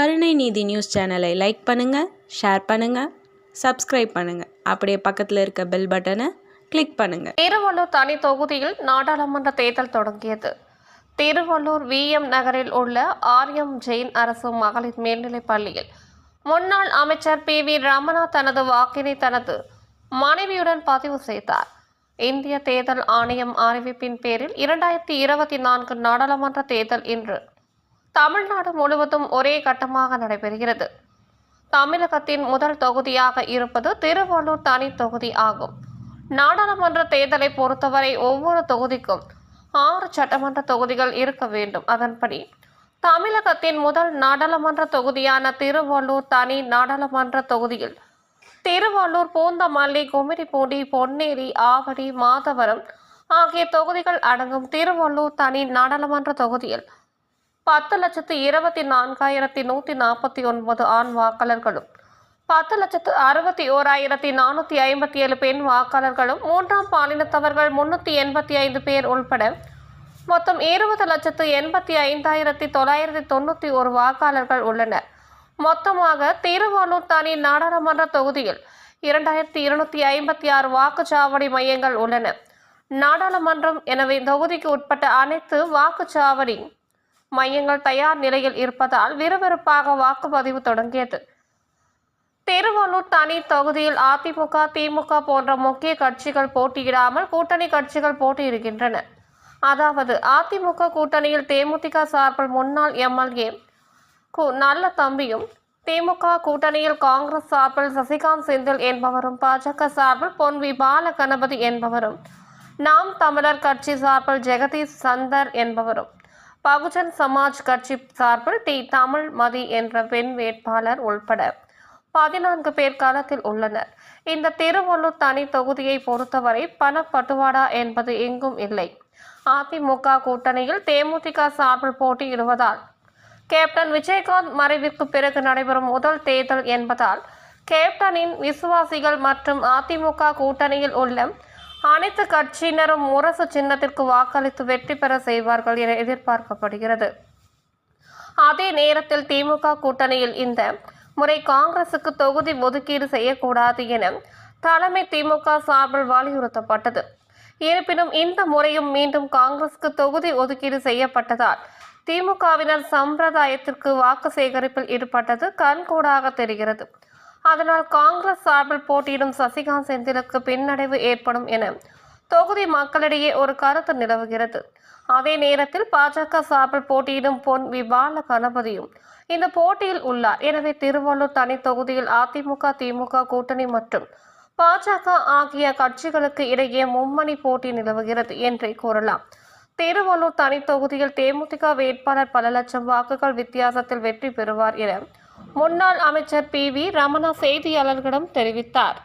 நீதி நியூஸ் சேனலை லைக் பண்ணுங்கள் ஷேர் பண்ணுங்கள் சப்ஸ்கிரைப் பண்ணுங்கள் அப்படியே பக்கத்தில் இருக்க பெல் பட்டனை கிளிக் பண்ணுங்கள் திருவள்ளூர் தனி தொகுதியில் நாடாளுமன்ற தேர்தல் தொடங்கியது. திருவள்ளூர் விஎம் நகரில் உள்ள ஆர்எம் ஜெயின் அரசு மகளிர் மேல்நிலைப் பள்ளியில் முன்னாள் அமைச்சர் பி வி ரமணா தனது வாக்கினை தனது மனைவியுடன் பதிவு செய்தார். இந்திய தேர்தல் ஆணையம் அறிவிப்பின் பேரில் இரண்டாயிரத்தி இருபத்தி நான்கு நாடாளுமன்ற தேர்தல் இன்று தமிழ்நாடு முழுவதும் ஒரே கட்டமாக நடைபெறுகிறது. தமிழகத்தின் முதல் தொகுதியாக இருப்பது திருவள்ளூர் தனி தொகுதி ஆகும். நாடாளுமன்ற தேர்தலை பொறுத்தவரை ஒவ்வொரு தொகுதிக்கும் ஆறு சட்டமன்ற தொகுதிகள் இருக்க வேண்டும். அதன்படி தமிழகத்தின் முதல் நாடாளுமன்ற தொகுதியான திருவள்ளூர் தனி நாடாளுமன்ற தொகுதியில் திருவள்ளூர் பூந்தமல்லி கும்மிடிப்பூண்டி பொன்னேரி ஆவடி மாதவரம் ஆகிய தொகுதிகள் அடங்கும் திருவள்ளூர் தனி நாடாளுமன்ற தொகுதியில் பத்து லட்சத்து இருபத்தி நான்காயிரத்தி நூற்றி நாற்பத்தி ஒன்பது ஆண் வாக்காளர்களும் பத்து லட்சத்து அறுபத்தி ஓராயிரத்தி நானூற்றி ஐம்பத்தி ஏழு பெண் வாக்காளர்களும் மூன்றாம் பாலினத்தவர்கள் முன்னூற்றி எண்பத்தி ஐந்து பேர் உள்பட மொத்தம் இருபது லட்சத்து எண்பத்தி ஐந்தாயிரத்தி தொள்ளாயிரத்தி தொண்ணூற்றி ஒரு வாக்காளர்கள் உள்ளனர். மொத்தமாக திருவாரூர் தனி நாடாளுமன்ற தொகுதியில் இரண்டாயிரத்தி இருநூத்தி ஐம்பத்தி ஆறு வாக்குச்சாவடி மையங்கள் உள்ளன. நாடாளுமன்றம் எனவே தொகுதிக்கு உட்பட்ட அனைத்து வாக்குச்சாவடி மையங்கள் தயார் நிலையில் இருப்பதால் விறுவிறுப்பாக வாக்குப்பதிவு தொடங்கியது. திருவள்ளூர் தனி தொகுதியில் அதிமுக திமுக போன்ற முக்கிய கட்சிகள் போட்டியிடாமல் கூட்டணி கட்சிகள் போட்டியிடுகின்றன. அதாவது அதிமுக கூட்டணியில் தேமுதிக சார்பில் முன்னாள் எம்எல்ஏ கு நல்ல தம்பியும் திமுக கூட்டணியில் காங்கிரஸ் சார்பில் சசிகாந்த் செந்தில் என்பவரும் பாஜக சார்பில் பொன் வி பாலகணபதி என்பவரும் நாம் தமிழர் கட்சி சார்பில் ஜெகதீஷ் சந்தர் என்பவரும் பகுஜன் சமாஜ் கட்சி சார்பில் டி. தமிழ் மதி என்ற பெண் வேட்பாளர் உள்பட பதினான்கு பேர் களத்தில் உள்ளனர். இந்த திருவள்ளூர் தனி தொகுதியை பொறுத்தவரை பணப்பட்டுவாடா என்பது எங்கும் இல்லை. அதிமுக கூட்டணியில் தேமுதிக சார்பில் போட்டியிடுவதால் கேப்டன் விஜயகாந்த் மறைவிற்கு பிறகு நடைபெறும் முதல் தேர்தல் என்பதால் கேப்டனின் விசுவாசிகள் மற்றும் அதிமுக கூட்டணியில் உள்ள அனைத்து கட்சியினரும் முரசு சின்னத்திற்கு வாக்களித்து வெற்றி பெற செய்வார்கள் என எதிர்பார்க்கப்படுகிறது. அதே நேரத்தில் திமுக கூட்டணியில் இந்த முறை காங்கிரசுக்கு தொகுதி ஒதுக்கீடு செய்யக்கூடாது என தலைமை திமுக சார்பில் வலியுறுத்தப்பட்டது. இருப்பினும் இந்த முறையும் மீண்டும் காங்கிரசுக்கு தொகுதி ஒதுக்கீடு செய்யப்பட்டதால் திமுகவினர் சம்பிரதாயத்திற்கு வாக்கு சேகரிப்பில் ஈடுபட்டது கண்கூடாக தெரிகிறது. அதனால் காங்கிரஸ் சார்பில் போட்டியிடும் சசிகாந்த் செந்திலுக்கு பின்னடைவு ஏற்படும் என தொகுதி மக்களிடையே ஒரு கருத்து நிலவுகிறது. அதே நேரத்தில் பாஜக சார்பில் போட்டியிடும் பொன் விபால கணபதியும் இந்த போட்டியில் உள்ளார். எனவே திருவள்ளூர் தனி தொகுதியில் அதிமுக திமுக கூட்டணி மற்றும் பாஜக ஆகிய கட்சிகளுக்கு இடையே மும்மணி போட்டி நிலவுகிறது என்றே கூறலாம். திருவள்ளூர் தனி தொகுதியில் தேமுதிக வேட்பாளர் பல லட்சம் வாக்குகள் வித்தியாசத்தில் வெற்றி பெறுவார் என முன்னாள் அமைச்சர் பி வி ரமணா செய்தியாளர்களிடம் தெரிவித்தார்.